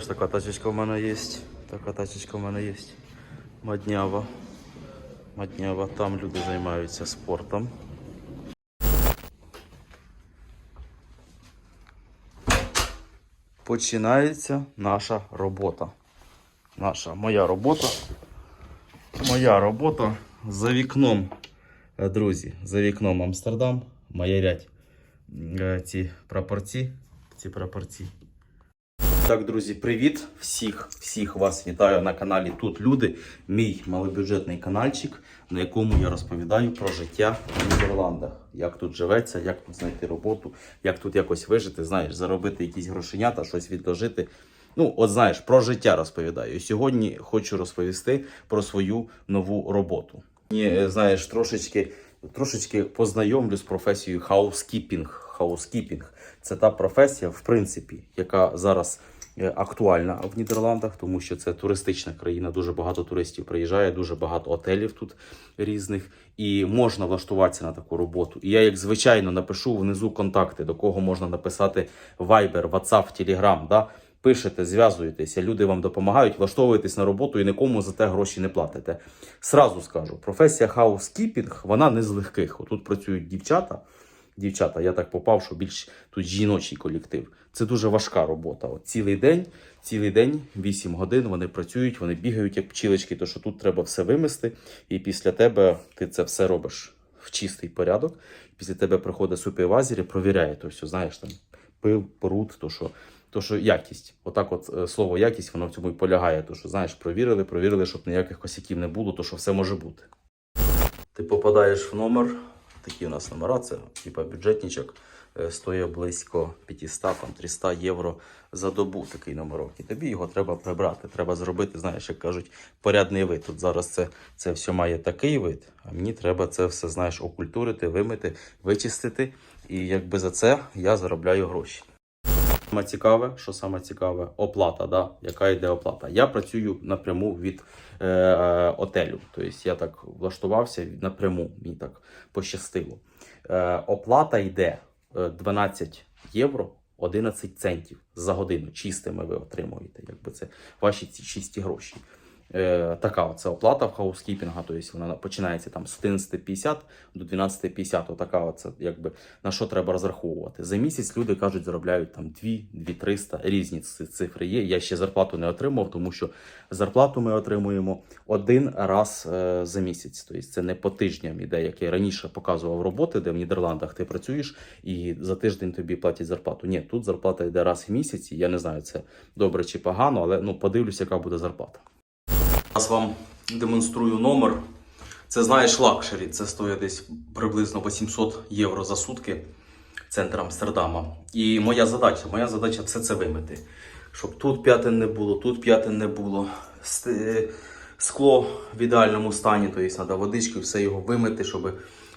Теж така тачечка в мене є. Така тачечка в мене є. Маднява. Маднява. Там люди займаються спортом. Починається наша робота. Наша моя робота. Моя робота за вікном, е, друзі, за вікном Амстердам, маярять е, ці прапорці. Ці прапорці. Так, друзі, привіт! Всіх, всіх вас вітаю на каналі Тут Люди, мій малобюджетний каналчик, на якому я розповідаю про життя в Нідерландах. Як тут живеться, як тут знайти роботу, як тут якось вижити, знаєш, заробити якісь грошенята, щось відложити. Ну, от знаєш, про життя розповідаю. І сьогодні хочу розповісти про свою нову роботу. Мені, е, знаєш, трошечки, трошечки познайомлю з професією хаускіпінг. Хаускіпінг це та професія, в принципі, яка зараз актуальна в Нідерландах, тому що це туристична країна. Дуже багато туристів приїжджає, дуже багато готелів тут різних, і можна влаштуватися на таку роботу. І я, як звичайно, напишу внизу контакти, до кого можна написати Viber, WhatsApp, Telegram, да? Пишете, зв'язуєтеся, люди вам допомагають, влаштовуєтесь на роботу і нікому за те гроші не платите. Сразу скажу, професія хаускіпінг, вона не з легких. Отут працюють дівчата. Дівчата, я так попав, що більш тут жіночий колектив. Це дуже важка робота. От цілий день, цілий день, 8 годин вони працюють, вони бігають як пчілочки, то що тут треба все вимести, і після тебе ти це все робиш в чистий порядок. Після тебе приходить супервайзер і провіряє то все, знаєш там пил, поруд, то що. То, що якість, отак, от е, слово якість, воно в цьому і полягає. То, що знаєш, провірили, провірили, щоб ніяких косяків не було, то що все може бути. Ти попадаєш в номер, такі у нас номера, це типа бюджетничок, е, стоїть близько 500-300 євро за добу такий номерок. І тобі його треба прибрати. Треба зробити, знаєш, як кажуть, порядний вид. Тут зараз це, це все має такий вид, а мені треба це все, знаєш, окультурити, вимити, вичистити. І якби за це я заробляю гроші. Саме цікаве, що саме цікаве, оплата, да? яка йде оплата. Я працюю напряму від е, е, отелю. Тобто я так влаштувався напряму, мені так пощастило. Е, оплата йде е, 12 євро 11 центів за годину. Чистими ви отримуєте. Якби це ваші ці чисті гроші. Е, така оце оплата в хаускіпінга, тобто вона починається там з 11.50 до 12.50. Отака оце, якби на що треба розраховувати. За місяць люди кажуть, заробляють там 2, 2 різні цифри є. Я ще зарплату не отримав, тому що зарплату ми отримуємо один раз е, за місяць. Тобто це не по тижням іде, як я раніше показував роботи, де в Нідерландах ти працюєш і за тиждень тобі платять зарплату. Ні, тут зарплата йде раз в місяць. Я не знаю, це добре чи погано, але ну подивлюсь, яка буде зарплата. Зараз вам демонструю номер. Це знаєш лакшері. Це стоїть десь приблизно 800 євро за сутки центр Амстердама. І моя задача, моя задача все це вимити. Щоб тут п'ятин не було, тут п'ятин не було. Скло в ідеальному стані, тобто треба водичкою все його вимити, щоб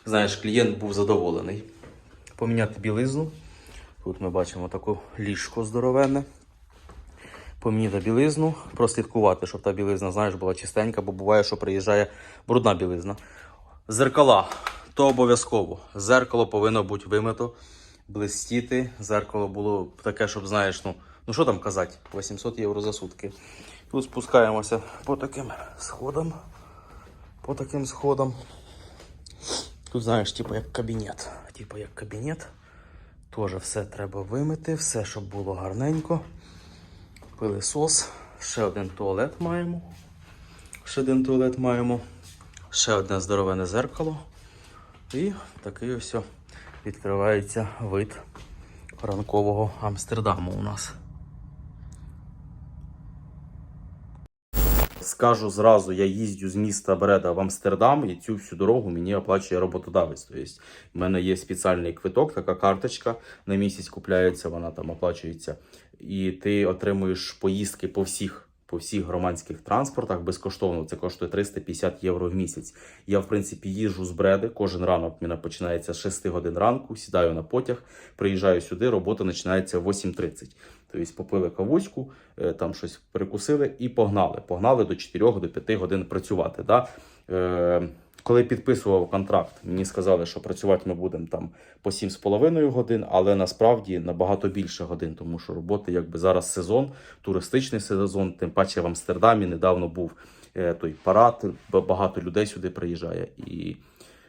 знаєш, клієнт був задоволений. Поміняти білизну. Тут ми бачимо таке ліжко здоровенне поміняти білизну, прослідкувати, щоб та білизна, знаєш, була чистенька, бо буває, що приїжджає брудна білизна. Зеркала, то обов'язково. Зеркало повинно бути вимито, блистіти. Зеркало було таке, щоб знаєш, ну, ну що там казати, 800 євро за сутки. Тут спускаємося по таким сходам. По таким сходам. Тут, знаєш, типу як кабінет. Типу як кабінет. Теж все треба вимити, все, щоб було гарненько пилисос, ще один туалет маємо. Ще один туалет маємо. Ще одне здоровене зеркало. І такий ось відкривається вид ранкового Амстердаму у нас. Скажу зразу, я їздю з міста Бреда в Амстердам, і цю всю дорогу мені оплачує роботодавець. Тобто, в мене є спеціальний квиток, така карточка на місяць купляється, вона там оплачується. І ти отримуєш поїздки по всіх, по всіх громадських транспортах безкоштовно. Це коштує 350 євро в місяць. Я, в принципі, їжджу з Бреди. Кожен ранок мене починається з 6 годин ранку, сідаю на потяг, приїжджаю сюди, робота починається в 8.30. Тобто попили кавуську, е, там щось перекусили і погнали. Погнали до 4 до 5 годин працювати. Да? Коли підписував контракт, мені сказали, що працювати ми будемо там по 7,5 годин, але насправді набагато більше годин, тому що роботи якби зараз сезон, туристичний сезон, тим паче в Амстердамі недавно був е, той парад, багато людей сюди приїжджає. І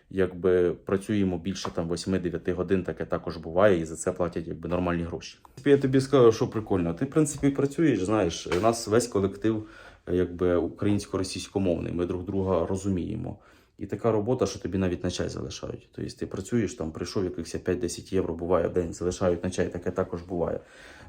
якби працюємо більше там 8-9 годин, таке також буває, і за це платять якби нормальні гроші. Я тобі скажу, що прикольно. Ти, в принципі, працюєш, знаєш, у нас весь колектив е, якби українсько-російськомовний, ми друг друга розуміємо. І така робота, що тобі навіть на чай залишають. Тобто ти працюєш там, прийшов якихось 5-10 євро, буває в день, залишають на чай, таке також буває.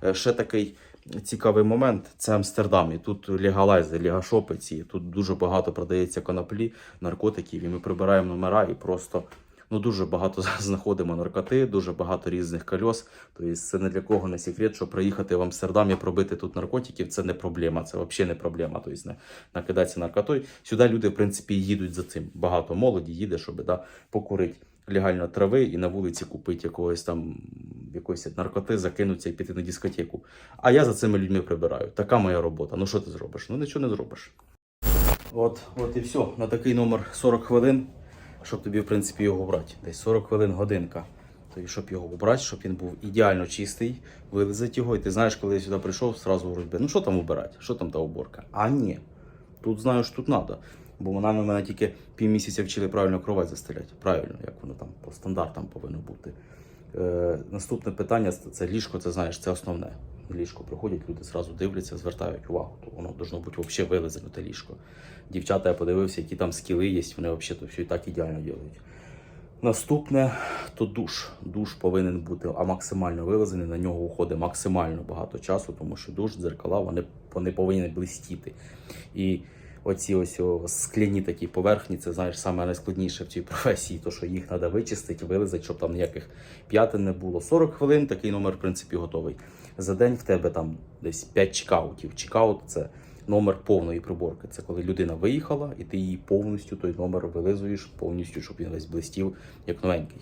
Е, Ще такий цікавий момент це Амстердам. І тут легалайзи, лігашопиці. Тут дуже багато продається коноплі, наркотиків, і ми прибираємо номера і просто. Ну, дуже багато знаходимо наркоти, дуже багато різних кольос. Тобто це не для кого не секрет, що приїхати в Амстердам і пробити тут наркотиків це не проблема, це взагалі не проблема. Тобто не накидатися наркотою. Сюди люди, в принципі, їдуть за цим. Багато молоді їде, щоб да, покурити легально трави і на вулиці купити якогось там якоїсь наркоти, закинутися і піти на дискотеку. А я за цими людьми прибираю. Така моя робота. Ну що ти зробиш? Ну нічого не зробиш. От, от і все. На такий номер 40 хвилин, щоб тобі, в принципі, його брати. Десь 40 хвилин годинка. Тобі, щоб його брати, щоб він був ідеально чистий, вилизати його. І ти знаєш, коли я сюди прийшов, зразу говорить, ну що там убирати? Що там та уборка? А ні. Тут знаю, що тут треба. Бо вона на мене тільки півмісяця вчили правильно кровать застеляти. Правильно, як воно там по стандартам повинно бути. Е, наступне питання це ліжко, це знаєш, це основне. Ліжко приходять, люди зразу дивляться, звертають увагу. То воно должно бути взагалі вилизане те ліжко. Дівчата, я подивився, які там скіли є, вони взагалі то все і так ідеально роблять. Наступне то душ. Душ повинен бути а максимально вилазений. На нього уходить максимально багато часу, тому що душ, дзеркала, вони, вони повинні блистіти. І оці ось скляні такі поверхні, це знаєш саме найскладніше в цій професії, то що їх треба вичистити, вилизати, щоб там ніяких п'ятин не було. 40 хвилин такий номер, в принципі, готовий. За день в тебе там десь 5 чекаутів. Чекаут це номер повної приборки. Це коли людина виїхала, і ти її повністю той номер вилизуєш, повністю, щоб він весь блистів, як новенький.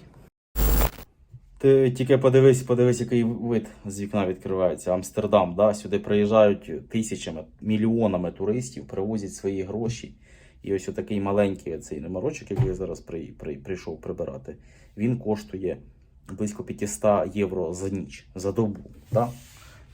Ти тільки подивись, подивись, який вид з вікна відкривається. Амстердам, да? сюди приїжджають тисячами, мільйонами туристів, привозять свої гроші. І ось отакий маленький цей номерочок, який я зараз при, при, прийшов прибирати, він коштує близько 500 євро за ніч, за добу. Да?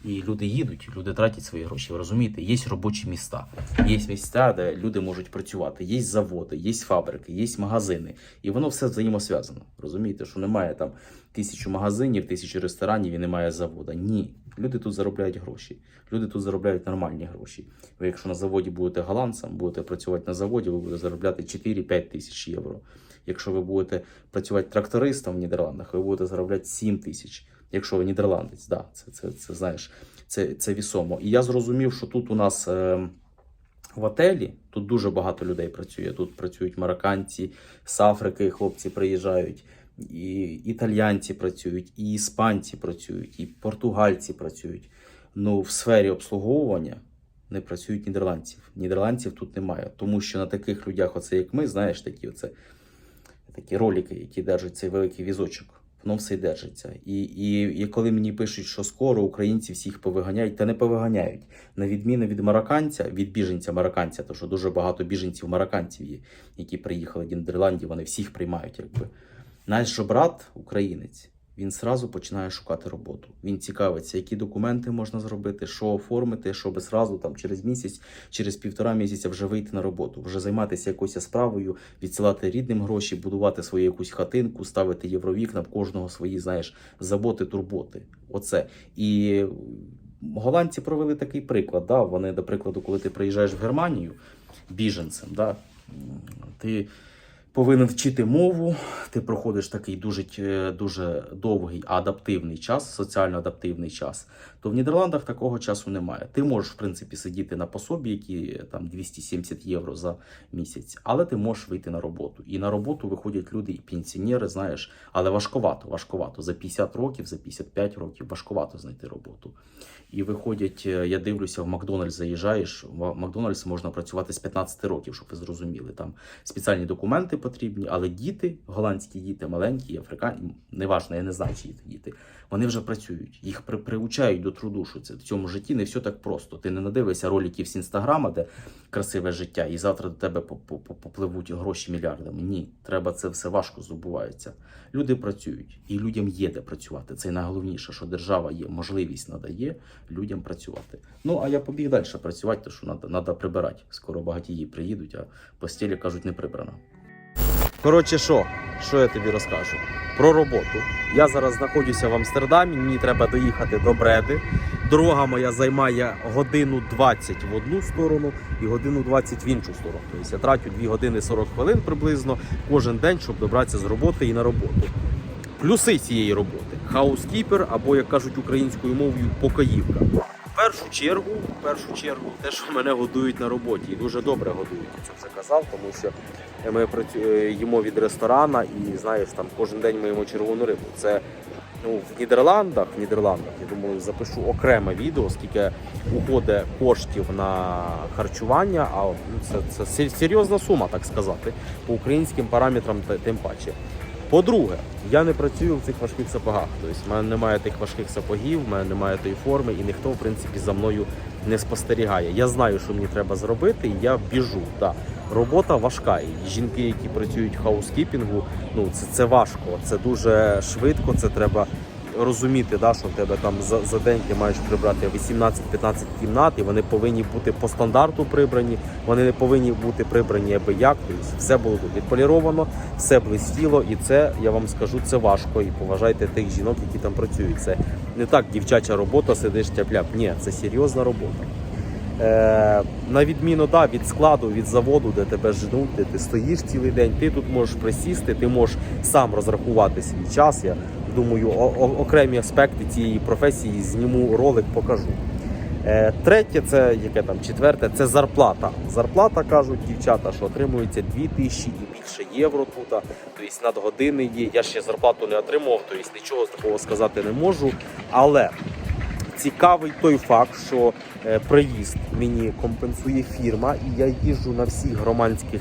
І люди їдуть, люди тратять свої гроші. Ви розумієте, є робочі міста, є місця, де люди можуть працювати, є заводи, є фабрики, є магазини. І воно все взаємосв'язано. Розумієте, що немає там тисячу магазинів, тисячу ресторанів і немає завода. Ні. Люди тут заробляють гроші. Люди тут заробляють нормальні гроші. Ви, якщо на заводі будете голландцем, будете працювати на заводі, ви будете заробляти 4-5 тисяч євро. Якщо ви будете працювати трактористом в Нідерландах, ви будете заробляти 7 тисяч. Якщо ви нідерландець, да, це, це, це знаєш, це, це вісомо. І я зрозумів, що тут у нас е, в отелі тут дуже багато людей працює. Тут працюють марокканці, з Африки хлопці приїжджають, і італійці працюють, і іспанці працюють, і португальці працюють. Ну, в сфері обслуговування не працюють нідерландців. Нідерландців тут немає, тому що на таких людях, оце як ми, знаєш, такі оце такі ролики, які держать цей великий візочок. Воно все й держиться. І, і, і коли мені пишуть, що скоро українці всіх повиганяють, та не повиганяють. На відміну від марокканця, від біженця марокканця, то що дуже багато біженців марокканців є, які приїхали до Нідерландів, вони всіх приймають. Якби. Наш же брат, українець, він сразу починає шукати роботу. Він цікавиться, які документи можна зробити, що оформити, щоб сразу там через місяць, через півтора місяця вже вийти на роботу, вже займатися якоюсь справою, відсилати рідним гроші, будувати свою якусь хатинку, ставити євровікна, в кожного свої, знаєш, заботи, турботи. Оце. І голландці провели такий приклад. Да? Вони, до прикладу, коли ти приїжджаєш в Германію біженцем, да? ти повинен вчити мову, ти проходиш такий дуже, е, дуже довгий адаптивний час, соціально адаптивний час, то в Нідерландах такого часу немає. Ти можеш, в принципі, сидіти на пособі, які там 270 євро за місяць, але ти можеш вийти на роботу. І на роботу виходять люди, і пенсіонери, знаєш, але важковато, важковато. За 50 років, за 55 років важковато знайти роботу. І виходять, е, я дивлюся, в Макдональдс заїжджаєш. В Макдональдс можна працювати з 15 років, щоб ви зрозуміли. Там спеціальні документи потрібні, але діти, голландські діти, маленькі, африканські, неважно, я не знаю, чи діти. Вони вже працюють. Їх при, приучають до до труду, в цьому житті не все так просто. Ти не надивишся роликів з інстаграма, де красиве життя, і завтра до тебе по- по- по- попливуть гроші мільярдами. Ні, треба це все важко здобувається. Люди працюють, і людям є де працювати. Це найголовніше, що держава є, можливість надає людям працювати. Ну а я побіг далі працювати, тому що треба прибирати. Скоро багатії приїдуть, а постілі кажуть не прибрано. Коротше, що? Що я тобі розкажу? Про роботу. Я зараз знаходжуся в Амстердамі, мені треба доїхати до Бреди. Дорога моя займає годину 20 в одну сторону і годину 20 в іншу сторону. Тобто я трачу 2 години 40 хвилин приблизно кожен день, щоб добратися з роботи і на роботу. Плюси цієї роботи: хаускіпер або, як кажуть українською мовою, покоївка. В першу чергу, в першу чергу, те, що мене годують на роботі, і дуже добре годують. Я це вже казав, тому що ми е, їмо від ресторана і знаєш, там кожен день ми їмо червону рибу. Це ну, в Нідерландах, в Нідерландах, я думаю, запишу окреме відео, скільки уходить коштів на харчування, а ну, це, це серйозна сума, так сказати, по українським параметрам тим паче. По-друге, я не працюю в цих важких сапогах. Тобто, в мене немає тих важких сапогів, в мене немає тої форми, і ніхто, в принципі, за мною не спостерігає. Я знаю, що мені треба зробити, і я біжу. Да. Робота важка. І жінки, які працюють в хаускіпінгу, ну це, це важко, це дуже швидко. Це треба розуміти, да, що в тебе там за, за день ти маєш прибрати 18-15 кімнат, і вони повинні бути по стандарту прибрані. Вони не повинні бути прибрані аби як. Тобто все було тут відполіровано, все блистіло, і це я вам скажу, це важко. І поважайте тих жінок, які там працюють. Це не так дівчача робота, сидиш тяп-ляп. Ні, це серйозна робота. Е, на відміну да, від складу, від заводу, де тебе ждуть, де ти стоїш цілий день, ти тут можеш присісти, ти можеш сам розрахувати свій час. Я думаю, окремі аспекти цієї професії зніму ролик, покажу. Е, третє, це яке там четверте, це зарплата. Зарплата кажуть дівчата, що отримується 2000 і більше євро тут. Тобто надгодини є. Я ще зарплату не отримував, тобто нічого такого сказати не можу. Але цікавий той факт, що проїзд мені компенсує фірма, і я їжджу на всіх громадських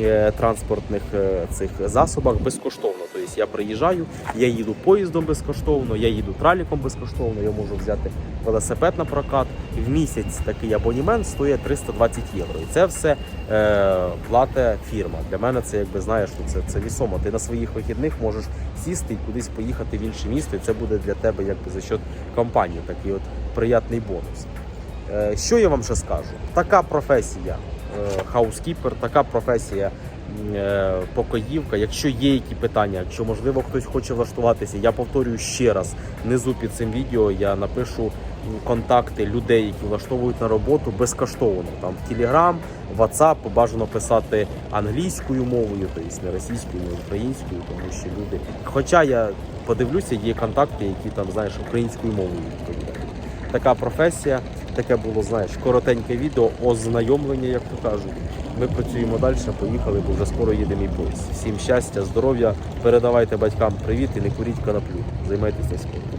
е, транспортних е, цих засобах безкоштовно. Тобто я приїжджаю, я їду поїздом безкоштовно, я їду траліком безкоштовно, я можу взяти велосипед на прокат. В місяць такий абонімент стоїть 320 євро. І це все е, платить фірма. Для мене це якби знаєш, що це, це вісомо. Ти на своїх вихідних можеш сісти і кудись поїхати в інше місто, і це буде для тебе якби за счет компанії, такий от приятний бонус. Е, Що я вам ще скажу? Така професія е, хаускіпер, така професія е, покоївка. Якщо є які питання, якщо можливо хтось хоче влаштуватися, я повторюю ще раз. Внизу під цим відео я напишу контакти людей, які влаштовують на роботу безкоштовно. Там в Telegram, WhatsApp, бажано писати англійською мовою, тобто не російською, не українською, тому що люди. Хоча я подивлюся, є контакти, які там знаєш українською мовою відповідають. Така професія, таке було, знаєш, коротеньке відео, ознайомлення, як то кажуть. Ми працюємо далі, поїхали, бо вже скоро їде мій поїзд. Всім щастя, здоров'я, передавайте батькам привіт і не куріть коноплю. Займайтеся спортом.